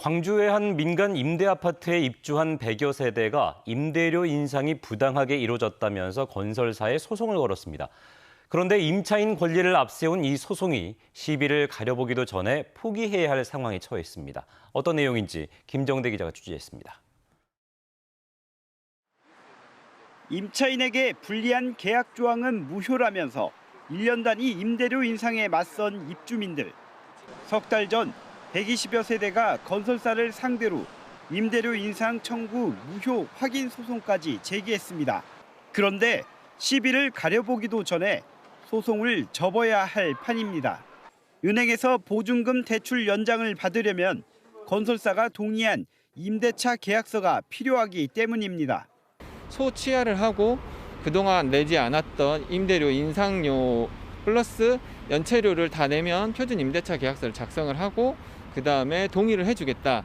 광주의 한 민간 임대 아파트에 입주한 100여 세대가 임대료 인상이 부당하게 이루어졌다면서 건설사에 소송을 걸었습니다. 그런데 임차인 권리를 앞세운 이 소송이 시비를 가려보기도 전에 포기해야 할 상황에 처했습니다. 어떤 내용인지 김정대 기자가 취재했습니다. 임차인에게 불리한 계약 조항은 무효라면서 1년 단위 임대료 인상에 맞선 입주민들. 석 달 전 120여 세대가 건설사를 상대로 임대료 인상 청구 무효 확인 소송까지 제기했습니다. 그런데 시비를 가려보기도 전에 소송을 접어야 할 판입니다. 은행에서 보증금 대출 연장을 받으려면 건설사가 동의한 임대차 계약서가 필요하기 때문입니다. 소취하를 하고 그동안 내지 않았던 임대료 인상료 플러스 연체료를 다 내면 표준 임대차 계약서를 작성을 하고 그 다음에 동의를 해주겠다.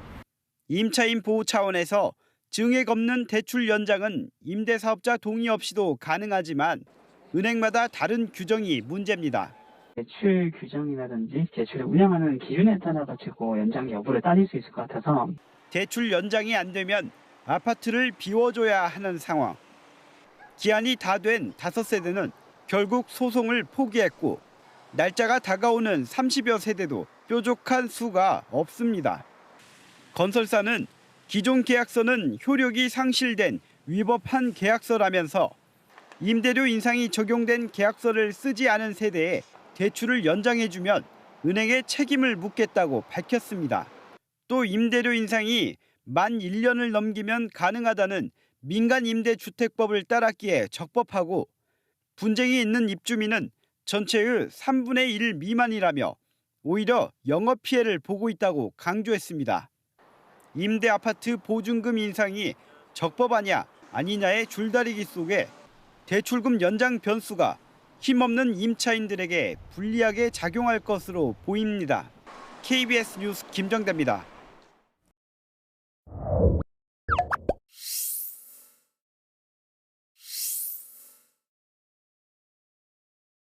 임차인 보호 차원에서 증액 없는 대출 연장은 임대사업자 동의 없이도 가능하지만 은행마다 다른 규정이 문제입니다. 대출 규정이라든지 대출을 운영하는 기준에 따라 가지고 연장 여부를 따질 수 있을 것 같아서 대출 연장이 안 되면 아파트를 비워줘야 하는 상황. 기한이 다 된 다섯 세대는 결국 소송을 포기했고 날짜가 다가오는 30여 세대도 뾰족한 수가 없습니다. 건설사는 기존 계약서는 효력이 상실된 위법한 계약서라면서 임대료 인상이 적용된 계약서를 쓰지 않은 세대에 대출을 연장해주면 은행에 책임을 묻겠다고 밝혔습니다. 또 임대료 인상이 만 1년을 넘기면 가능하다는 민간 임대주택법을 따랐기에 적법하고 분쟁이 있는 입주민은 전체의 3분의 1 미만이라며 오히려 영업 피해를 보고 있다고 강조했습니다. 임대 아파트 보증금 인상이 적법하냐 아니냐의 줄다리기 속에 대출금 연장 변수가 힘없는 임차인들에게 불리하게 작용할 것으로 보입니다. KBS 뉴스 김정대입니다.